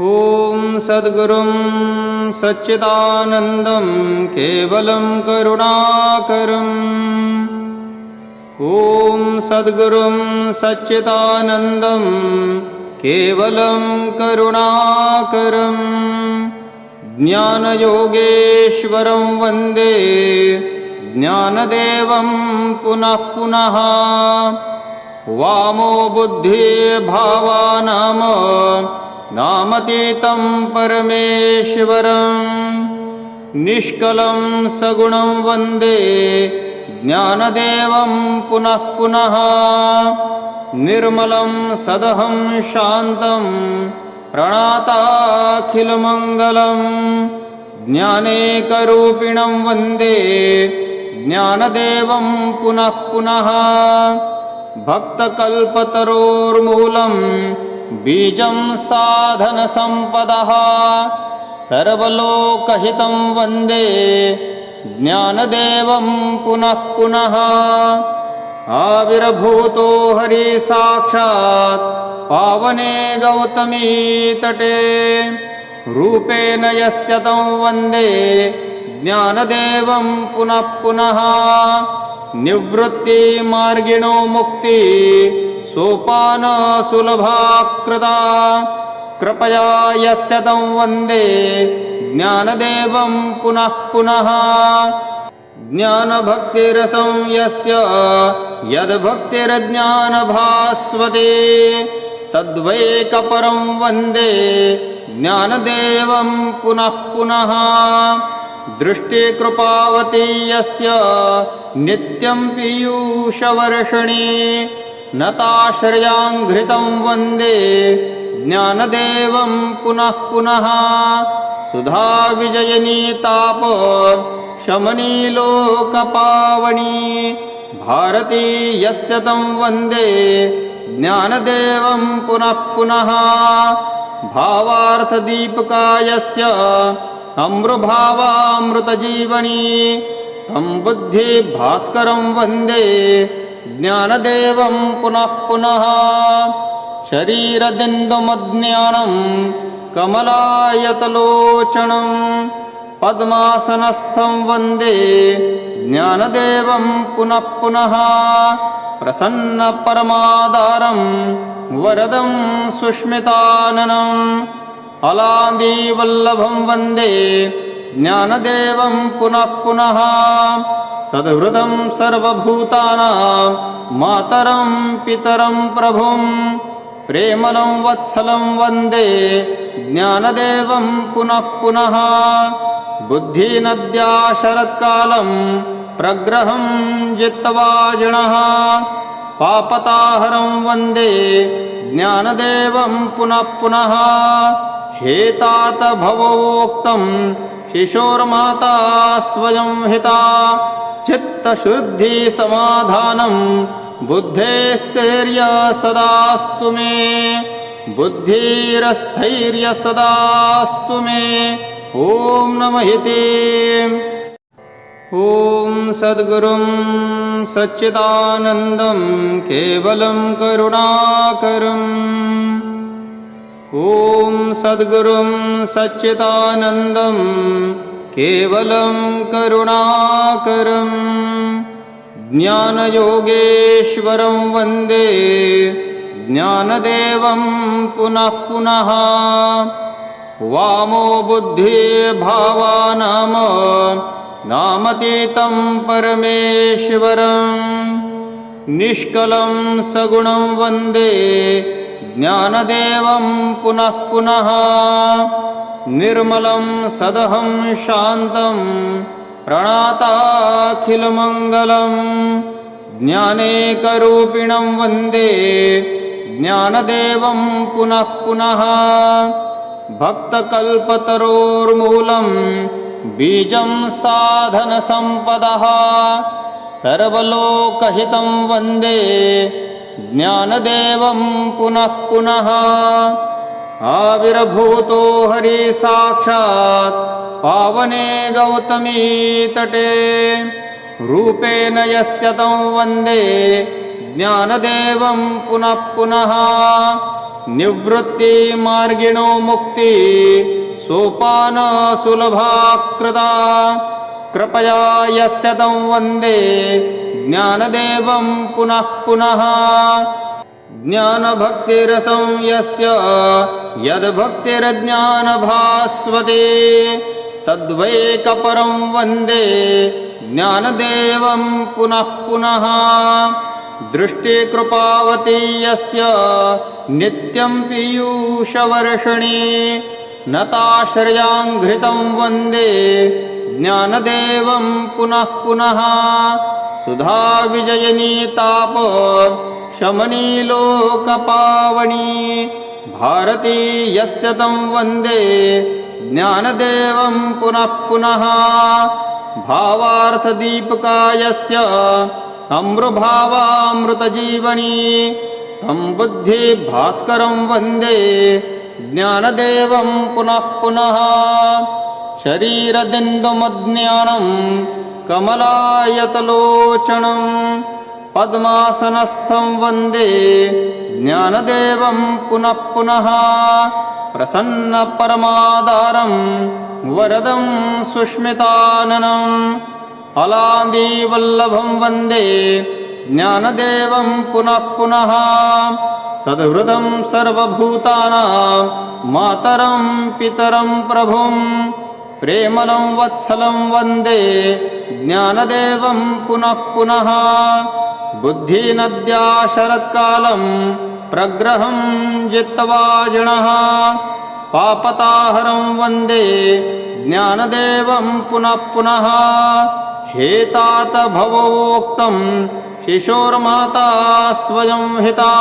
ॐ सद्गुरुं सच्चिदानन्दं केवलं करुणाकरम्। ॐ सद्गुरुं सच्चिदानन्दं केवलं करुणाकरम्। ज्ञानयोगेश्वरं वन्दे ज्ञानदेवं पुनः पुनः। वामो बुद्धिभावानाम नामतीतं परमेश्वरं निष्कलं सगुणं वन्दे ज्ञानदेवं पुनः पुनः निर्मलं सदहं शान्तं प्रणाताखिलमङ्गलं ज्ञानेकरूपिणं वन्दे ज्ञानदेवं पुनः पुनः भक्तकल्पतरोर्मूलं बीजं साधनसम्पदः सर्वलोकहितं वन्दे ज्ञानदेवं पुनः पुनः। आविर्भूतो हरि साक्षात् पावने गौतमी तटे। रूपेण यस्य तं वन्दे ज्ञानदेवं पुनः पुनः। निवृत्तिमार्गिणो मुक्ति सोपानसुलभा कृता कृपया यस्य तं वन्दे ज्ञानदेवं पुनः पुनः। ज्ञानभक्तिरसं यस्य यद्भक्तिर्ज्ञानभास्वते तद्वैकपरं वन्दे ज्ञानदेवं पुनः पुनः। दृष्टिकृपावती यस्य नित्यं पीयूषवर्षणि नताश्रयाङ्घ्रितं वंदे, ज्ञानदेवं पुनः पुनः। सुधाविजयनीताप शमनीलोकपावनी भारती यस्य तं वंदे, ज्ञानदेवं पुनः पुनः। भावार्थदीपका यस्य अमृभावामृतजीवनी। तं बुद्धिभास्करं वंदे ज्ञानदेवं पुनः पुनः शरीरदिन्दुमज्ञानं कमलायतलोचनं पद्मासनस्थं वन्दे ज्ञानदेवं पुनः पुनः प्रसन्नपरमादारं वरदं सुष्मिताननम् अलादीवल्लभं वन्दे ज्ञानदेवं पुनः पुनः सद्हृदं सर्वभूतानां, मातरं, पितरं प्रभुं, प्रेमलं, वत्सलं वंदे, ज्ञानदेवं पुनः पुनः बुद्धिनद्या शरत्कालं प्रग्रहं जित्वाजिणः पापताहरं वंदे, ज्ञानदेवं पुनः पुनः हेतात भवोक्तं, शिशोर्माता स्वयं हिता चित्तशुद्धिसमाधानं बुद्धेस्थैर्य सदास्तु मे। बुद्धिरस्थैर्य सदास्तु मे। ॐ नमः इति। ॐ सद्गुरुं सच्चिदानन्दं केवलं करुणाकरम्। ॐ सद्गुरुं सच्चिदानन्दं केवलं करुणाकरं ज्ञानयोगेश्वरं वन्दे ज्ञानदेवं पुनः पुनः वामो बुद्धिभावानाम नामतीतं परमेश्वरं निष्कलं सगुणं वन्दे ज्ञानदेवं पुनः पुनः निर्मलं सदहं शान्तं प्रणाताखिलमङ्गलं ज्ञानेकरूपिणं वन्दे ज्ञानदेवं पुनः पुनः भक्तकल्पतरोर्मूलं बीजं साधनसम्पदः सर्वलोकहितं वन्दे ज्ञानदेवं पुनः पुनः आविर्भूतो हरि साक्षात् पावने गौतमी तटे। रूपेण यस्य तं वन्दे ज्ञानदेवं पुनः पुनः। निवृत्तिमार्गिणो मुक्ति सोपानसुलभा कृता कृपया यस्य तं वन्दे ज्ञानदेवं पुनः पुनः ज्ञानभक्तिरसं यस्य यद्भक्तिरज्ञानभास्वते तद्वैकपरं वन्दे ज्ञानदेवं पुनः पुनः। दृष्टिकृपावती यस्य नित्यं पीयूषवर्षणि नताश्रयाङ्घ्रितं वन्दे ज्ञानदेवं पुनः पुनः। सुधाविजयनीताप शमनीलोकपावनी भारती यस्य तं वन्दे ज्ञानदेवं पुनः पुनः। भावार्थदीपकायस्य अमृभावामृतजीवनी तं बुद्धिभास्करं वन्दे ज्ञानदेवं पुनः पुनः। शरीरदिन्दुमज्ञानं कमलायतलोचनं पद्मासनस्थं वन्दे ज्ञानदेवं पुनः पुनः प्रसन्नपरमादारं वरदं सुष्मिताननम् अलादीवल्लभं वन्दे ज्ञानदेवं पुनः पुनः सद्हृदं सर्वभूतानां मातरं पितरं प्रभुं प्रेमलं वत्सलं वन्दे ज्ञानदेवं पुनः पुनः। बुद्धिनद्या शरत्कालं प्रग्रहं जित्तवाजिणः। पापताहरं वंदे ज्ञानदेवं पुनः पुनः। हेतात भवोक्तं शिशोर्माता स्वयं हिता।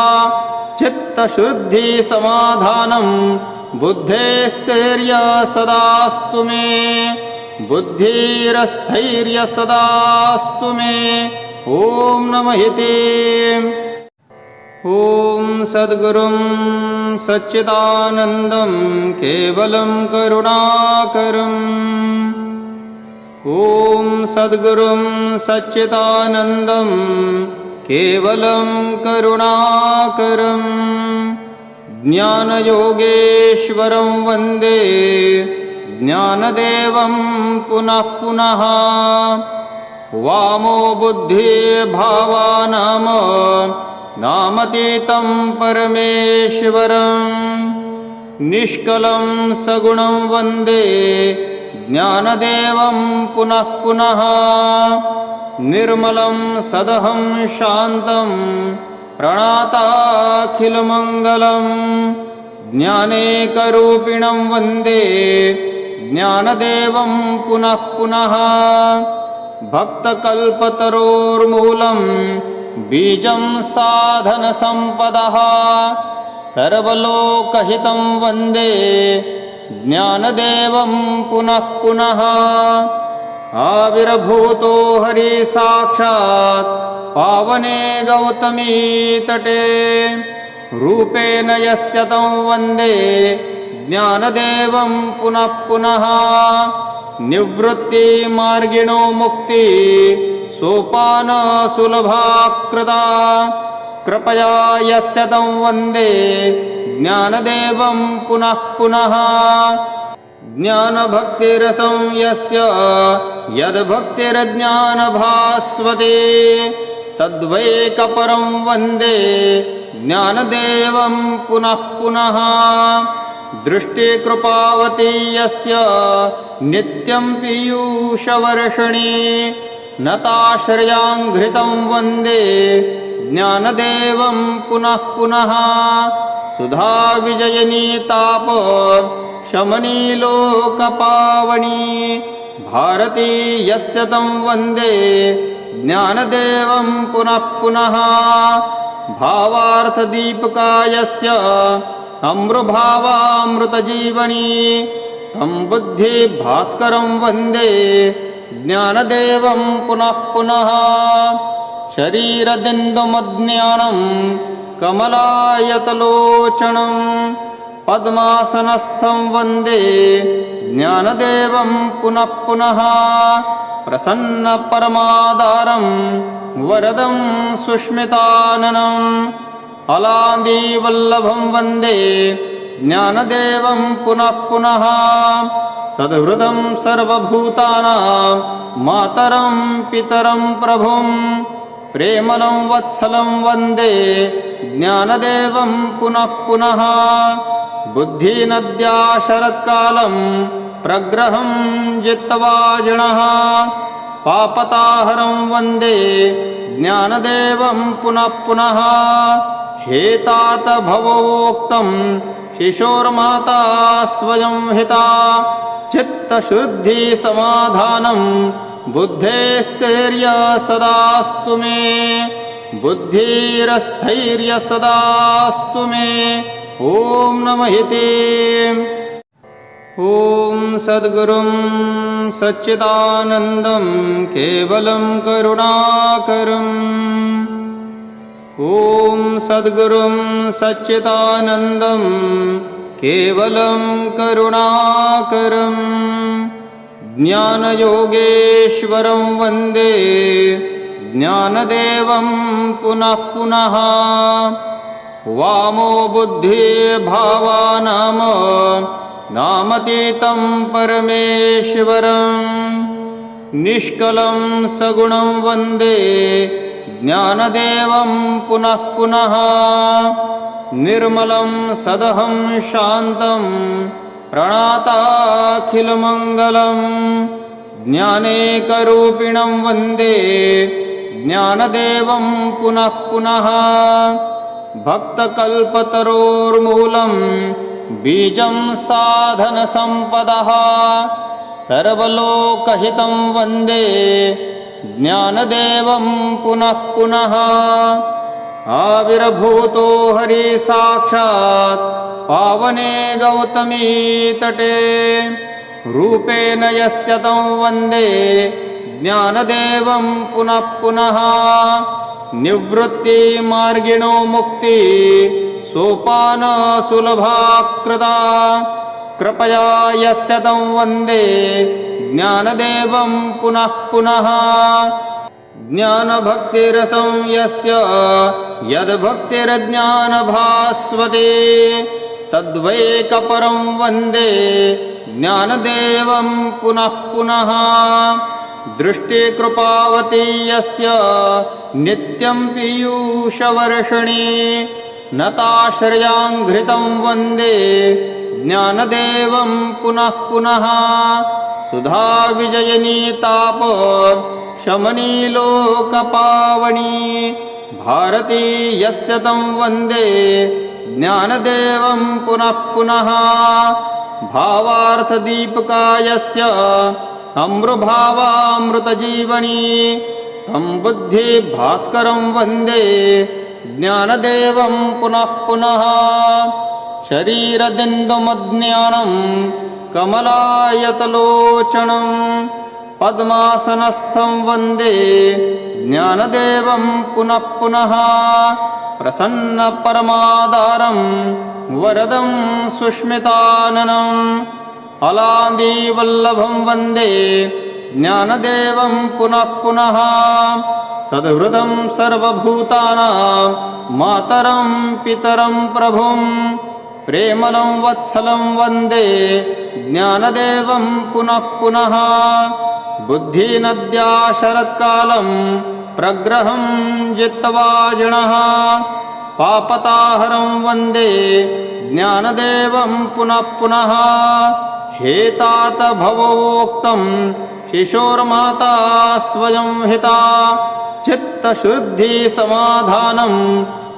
चित्तशुद्धिसमाधानं बुद्धेस्थैर्य सदास्तु मे। बुद्धिरस्थैर्य सदास्तु मे। ॐ नमः इति ॐ सद्गुरुं सच्चिदानन्दं केवलं करुणाकरम्। ॐ सद्गुरुं सच्चिदानन्दं केवलं करुणाकरम्। ज्ञानयोगेश्वरं वन्दे ज्ञानदेवं पुनः पुनः वामो बुद्धि नाम नामतीतं परमेश्वरं निष्कलं सगुणं वन्दे ज्ञानदेवं पुनः पुनः। निर्मलं सदहं शान्तं प्रणाताखिलमङ्गलं ज्ञानेकरूपिणं वन्दे ज्ञानदेवं पुनः पुनः। भक्तकल्पतरोर्मूलं बीजं साधनसम्पदः सर्वलोकहितं वन्दे ज्ञानदेवं पुनः पुनः। आविर्भूतो हरि साक्षात् पावने गौतमी तटे। रूपेण यस्य तं वन्दे ज्ञानदेवं पुनः पुनः निवृत्तिमार्गिणो मुक्ति सोपानसुलभा कृता। कृपया यस्य तं वन्दे ज्ञानदेवं पुनः पुनः। ज्ञानभक्तिरसं यस्य यद्भक्तिरज्ञानभास्वते। तद्वैकपरं वन्दे ज्ञानदेवं पुनः पुनः दृष्टिकृपावती यस्य नित्यं पीयूषवर्षणि नताश्रयाङ्घ्रितं वन्दे ज्ञानदेवं पुनः पुनः सुधाविजयनीताप शमनीलोकपावनी भारती यस्य तं वन्दे ज्ञानदेवं पुनः पुनः भावार्थदीपकायस्य अमृभावामृतजीवनी। तं बुद्धिभास्करं वन्दे ज्ञानदेवं पुनः पुनः। शरीरदिन्दुमज्ञानं कमलायतलोचनं। पद्मासनस्थं वन्दे ज्ञानदेवं पुनः पुनः। प्रसन्नपरमादारं वरदं सुष्मिताननम् अलान्दीवल्लभं वंदे, ज्ञानदेवं पुनः पुनः, सद्हृदं सर्वभूतानां, मातरं पितरं प्रभुं, प्रेमलं वत्सलं वंदे, ज्ञानदेवं पुनः पुनः बुद्धिनद्या शरत्कालं प्रग्रहं जित्वाजिणः पापताहरं वंदे, ज्ञानदेवं पुनः पुनः हेतात भवोक्तं शिशोर्माता स्वयं हिता चित्तशुद्धिसमाधानं बुद्धेस्थैर्य सदास्तु मे बुद्धिरस्थैर्य सदास्तु मे। ॐ नमः ते ॐ सद्गुरुं सच्चिदानन्दं केवलं करुणाकरम् ॐ सद्गुरुं सच्चिदानन्दं केवलं करुणाकरं ज्ञानयोगेश्वरं वन्दे ज्ञानदेवं पुनः पुनः वामो बुद्धिभावानाम नामतीतं परमेश्वरं निष्कलं सगुणं वन्दे ज्ञानदेवं पुनः पुनः। निर्मलं सदहं शान्तं प्रणाताखिलमङ्गलं। ज्ञानेकरूपिणं वंदे, ज्ञानदेवं पुनः पुनः। भक्तकल्पतरोर्मूलं, बीजं साधनसम्पदः। सर्वलोकहितं वंदे ज्ञानदेवं पुनः पुनः। आविर्भूतो हरि साक्षात् पावने गौतमी तटे। रूपेण यस्य तं वन्दे ज्ञानदेवं पुनः पुनः। निवृत्तिमार्गिणो मुक्ति सोपानसुलभा कृता। कृपया यस्य तं वन्दे ज्ञानदेवं पुनः पुनः। ज्ञानभक्तिरसं यस्य यद्भक्तिर्ज्ञानभास्वते तद्वैकपरं वन्दे ज्ञानदेवं पुनः पुनः। दृष्टिकृपावती यस्य नित्यं पीयूषवर्षिणी नताश्रयाङ्घ्रितं वन्दे ज्ञानदेवं पुनः पुनः सुधाविजयनीताप शमनीलोकपावनी भारती यस्य तं वन्दे ज्ञानदेवं पुनः पुनः भावार्थदीपका यस्य अमृभावामृतजीवनी तं बुद्धिभास्करं वन्दे ज्ञानदेवं पुनः पुनः शरीरदिन्दुमज्ञानं कमलायतलोचनं पद्मासनस्थं वन्दे ज्ञानदेवं पुनः पुनः प्रसन्नपरमादारं वरदं सुष्मिताननम् अलान्दीवल्लभं वन्दे ज्ञानदेवं पुनः पुनः सद्हृदं सर्वभूतानां मातरं पितरं प्रभुं प्रेमलं वत्सलं वंदे, ज्ञानदेवं पुनः पुनः। बुद्धिनद्या शरत्कालं प्रग्रहं जित्वाजिणः पापताहरं वंदे, ज्ञानदेवं पुनः पुनः। हेतात भवोक्तं, शिशोर्माता स्वयं हिता। चित्तशुद्धिसमाधानं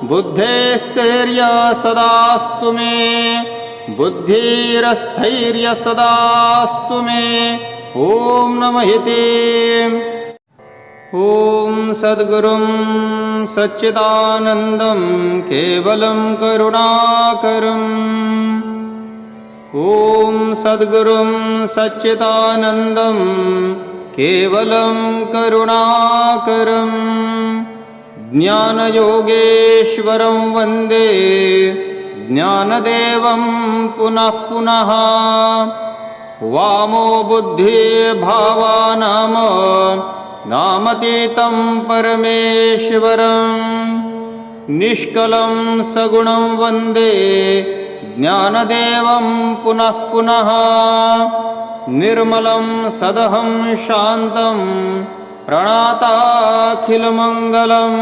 बुद्धेस्थैर्य सदास्तु मे। बुद्धिरस्थैर्य सदास्तु मे। ॐ नमः ते ॐ सद्गुरुं सच्चिदानन्दं केवलं करुणाकरम्। ॐ सद्गुरुं सच्चिदानन्दं केवलं करुणाकरम्। ज्ञानयोगेश्वरं वन्दे ज्ञानदेवं पुनः पुनः। वामो बुद्धिभावानाम नामतीतं परमेश्वरं निष्कलं सगुणं वन्दे ज्ञानदेवं पुनः पुनः। निर्मलं सदहं शान्तं प्रणाताखिलमङ्गलम्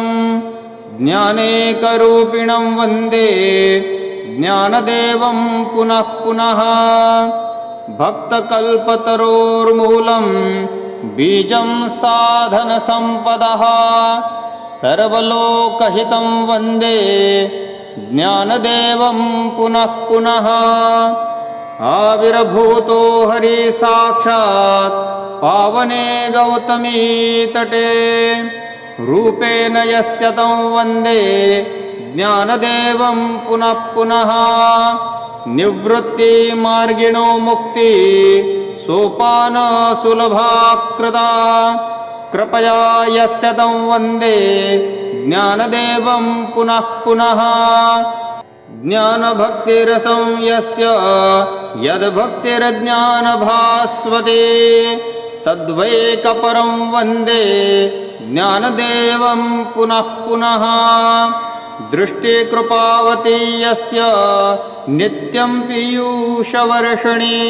ज्ञानेकरूपिणं वन्दे ज्ञानदेवं पुनः पुनः भक्तकल्पतरोर्मूलं बीजं साधनसम्पदः सर्वलोकहितं वन्दे ज्ञानदेवं पुनः पुनः आविर्भूतो हरि साक्षात् पावने गौतमी तटे। रूपेण यस्य तं वन्दे ज्ञानदेवं पुनः पुनः। निवृत्तिमार्गिणो मुक्ति सोपानसुलभा कृता कृपया यस्य तं वन्दे ज्ञानदेवं पुनः पुनः। ज्ञानभक्तिरसं यस्य यद्भक्तिरज्ञानभास्वते तद्वैकपरं वन्दे ज्ञानदेवं पुनः पुनः। दृष्टिकृपावती यस्य नित्यं पीयूषवर्षणि।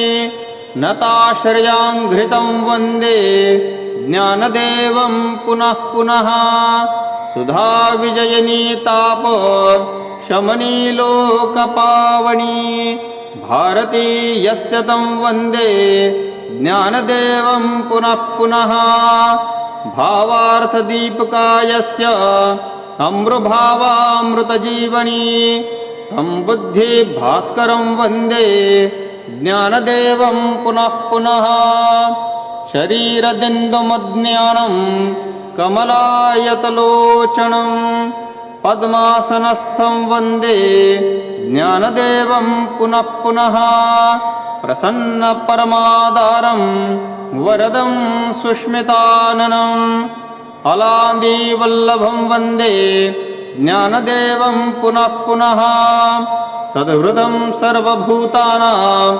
नताश्रयाङ्घ्रितं वन्दे ज्ञानदेवं पुनः पुनः। सुधाविजयनीताप शमनीलोकपावनी भारती यस्य तं वन्दे ज्ञानदेवं पुनः पुनः भावार्थदीपकायस्य अमृभावामृतजीवनी तं बुद्धिभास्करं वन्दे ज्ञानदेवं पुनः पुनः शरीरदिन्दुमज्ञानं कमलायतलोचनं पद्मासनस्थं वन्दे ज्ञानदेवं पुनः पुनः प्रसन्नपरमादारं वरदं सुष्मिताननम् अलादीवल्लभं वन्दे ज्ञानदेवं पुनः पुनः सद्हृदं सर्वभूतानां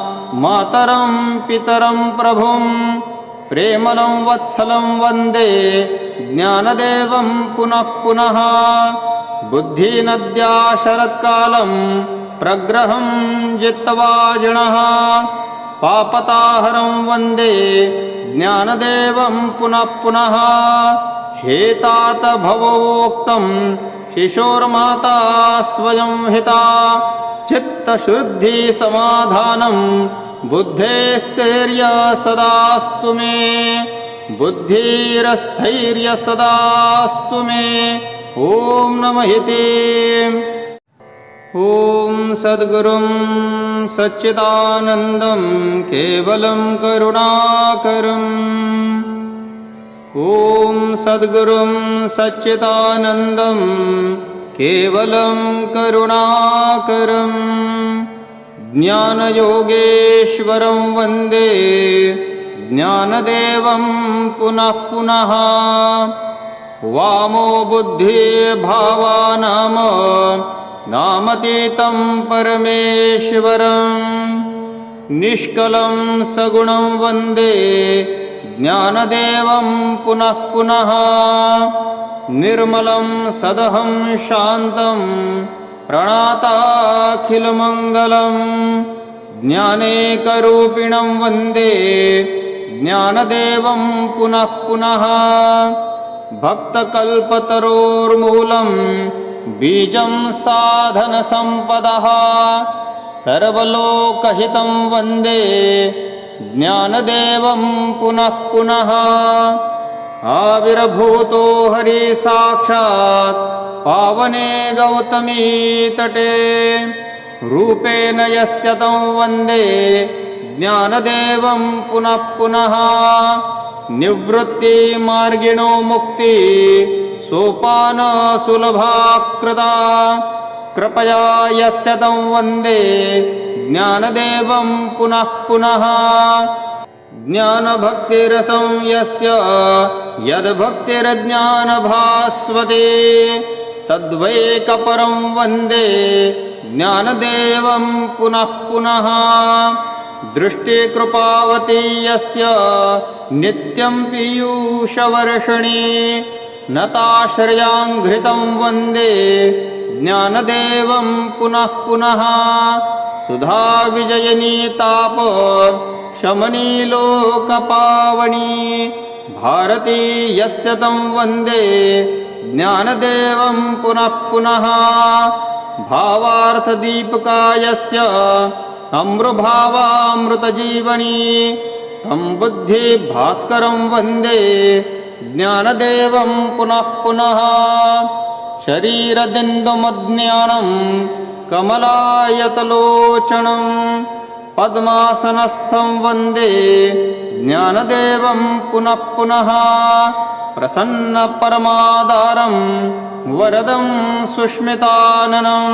मातरं पितरं प्रभुं प्रेमलं वत्सलं वन्दे ज्ञानदेवं पुनः पुनः बुद्धिनद्या शरत्कालं प्रग्रहं जित्तवाजिणः। पापताहरं वंदे ज्ञानदेवं पुनः पुनः। हेतात भवोक्तं शिशोर्माता स्वयं हिता। चित्तशुद्धिसमाधानं बुद्धेस्थैर्य सदास्तु मे। बुद्धिरस्थैर्य सदास्तु मे। ॐ नमः इति। ॐ सद्गुरुं सच्चिदानन्दं केवलं करुणाकरम्। ॐ सद्गुरुं सच्चिदानन्दं केवलं करुणाकरम्। ज्ञानयोगेश्वरं वन्दे ज्ञानदेवं पुनः पुनः। वामो बुद्धिर्भावा नाम नामतीतं परमेश्वरं। निष्कलं सगुणं वन्दे। ज्ञानदेवं पुनः पुनः। निर्मलं सदहं शान्तं। प्रणाताखिलमङ्गलं ज्ञानेकरूपिणं वन्दे। ज्ञानदेवं पुनः पुनः। भक्तकल्पतरोर्मूलं। बीजं साधनसम्पदः सर्वलोकहितं वन्दे ज्ञानदेवं पुनः पुनः। आविर्भूतो हरि साक्षात् पावने गौतमी तटे। रूपेण यस्य तं वन्दे ज्ञानदेवं पुनः पुनः। निवृत्तिमार्गिणो मुक्ति सोपानसुलभा कृता कृपया यस्य तं वन्दे ज्ञानदेवं पुनः पुनः। ज्ञानभक्तिरसं यस्य यद्भक्तिरज्ञानभास्वते। तद्वैकपरं वन्दे ज्ञानदेवं पुनः पुनः। दृष्टिकृपावती यस्य नित्यं पीयूषवर्षणि नताश्रयाङ्घ्रितं वन्दे ज्ञानदेवं पुनः पुनः। सुधाविजयनीताप ताप शमनी भारती यस्य तं वन्दे ज्ञानदेवं पुनः पुनः। भावार्थदीपकायस्य अमृभावामृतजीवनी। तं बुद्धिभास्करं वन्दे ज्ञानदेवं पुनः पुनः शरीरदिन्दुमज्ञानं कमलायतलोचनं पद्मासनस्थं वन्दे ज्ञानदेवं पुनः पुनः प्रसन्नपरमादारं वरदं सुष्मिताननम्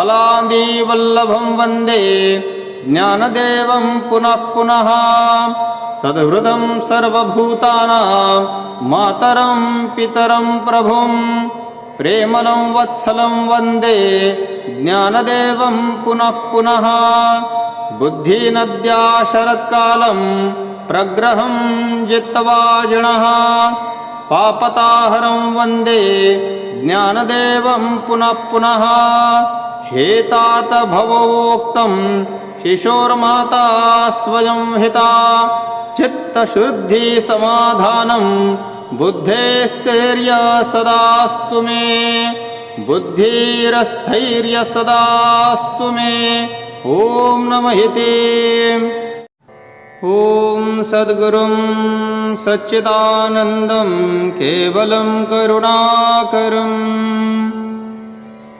अलान्दीवल्लभं वन्दे ज्ञानदेवं पुनः पुनः सद्हृदं सर्वभूतानां, मातरं, पितरं प्रभुं, प्रेमलं, वत्सलं वंदे, ज्ञानदेवं पुनः पुनः बुद्धिनद्या शरत्कालं प्रग्रहं जित्वाजिणः पापताहरं वंदे, ज्ञानदेवं पुनः पुनः हेतात भवोक्तं, शिशोर्माता स्वयं हिता चित्तशुद्धिसमाधानं बुद्धेस्थैर्य सदास्तु मे। बुद्धिरस्थैर्य सदास्तु मे। ॐ नमः ते ॐ सद्गुरुं सच्चिदानन्दं केवलं करुणाकरम्।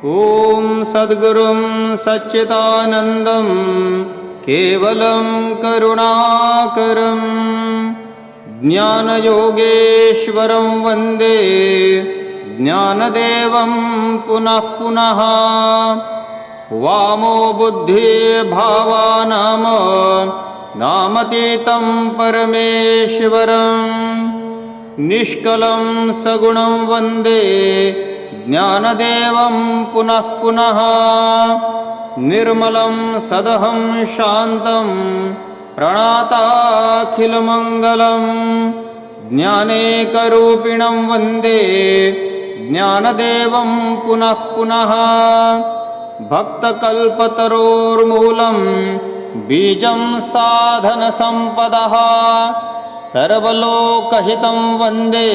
ॐ सद्गुरुं सच्चिदानन्दं केवलं करुणाकरं ज्ञानयोगेश्वरं वन्दे ज्ञानदेवं पुनः पुनः वामो बुद्धिभावानाम नामतीतं परमेश्वरं निष्कलं सगुणं वन्दे ज्ञानदेवं पुनः पुनः निर्मलं सदहं शान्तं प्रणाताखिलमङ्गलं ज्ञानेकरूपिणं वंदे ज्ञानदेवं पुनः पुनः भक्तकल्पतरोर्मूलं बीजं साधनसम्पदः सर्वलोकहितं वंदे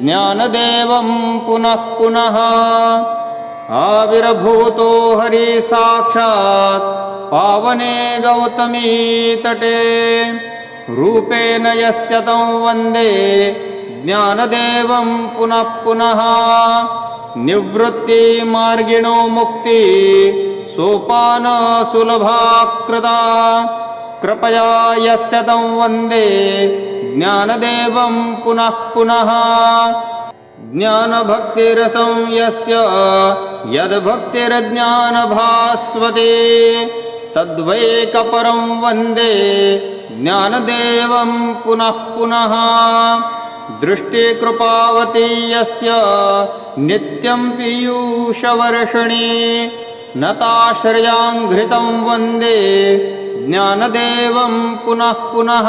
ज्ञानदेवं पुनः पुनः आविर्भूतो हरि साक्षात् पावने गौतमी तटे। रूपेण यस्य तं वन्दे ज्ञानदेवं पुनः पुनः। निवृत्तिमार्गिणो मुक्ति सोपानसुलभा कृता कृपया यस्य तं वन्दे ज्ञानदेवं पुनः पुनः ज्ञानभक्तिरसं यस्य यद्भक्तिर्ज्ञानभास्वते, तद्वैकपरं वंदे ज्ञानदेवं पुनः पुनः। दृष्टिकृपावती यस्य नित्यं पीयूषवर्षणि, नताश्रयाङ्घ्रितं वंदे ज्ञानदेवं पुनः पुनः।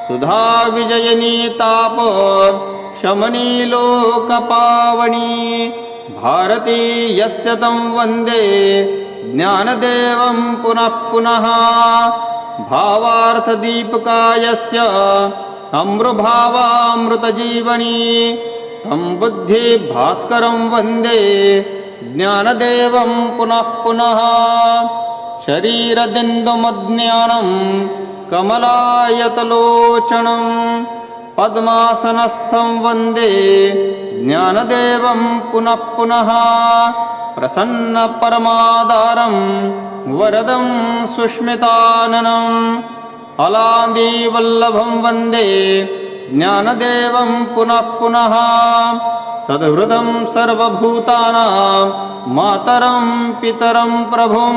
सुधाविजयनी ताप शमनी लोकपावनी भारती यस्य तं वन्दे ज्ञानदेवं पुनः पुनः। भावार्थदीपकायस्य अमृभावामृतजीवनी। तं बुद्धिभास्करं वन्दे ज्ञानदेवं पुनः पुनः। शरीरदिन्दुमज्ञानं कमलायतलोचनं पद्मासनस्थं वन्दे ज्ञानदेवं पुनः पुनः प्रसन्नपरमादारं वरदं सुष्मिताननम् अलान्दीवल्लभं वन्दे ज्ञानदेवं पुनः पुनः सद्हृदं सर्वभूतानां मातरं पितरं प्रभुं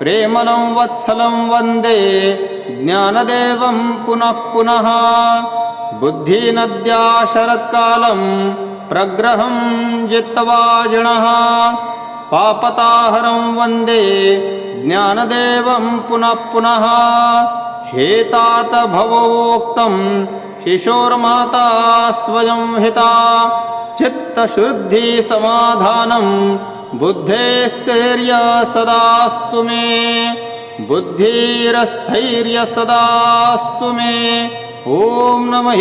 प्रेमलं वत्सलं वन्दे ज्ञानदेवं पुनः पुनः बुद्धिनद्या शरत्कालं प्रग्रहं जित्वाजिणः पापताहरं वंदे ज्ञानदेवं पुनः पुनः। हेतात भवोक्तं शिशोर्माता स्वयं हिता। चित्तशुद्धिसमाधानं बुद्धेस्थैर्य सदास्तु मे। बुद्धिरस्थैर्य सदास्तु मे। ॐ नमः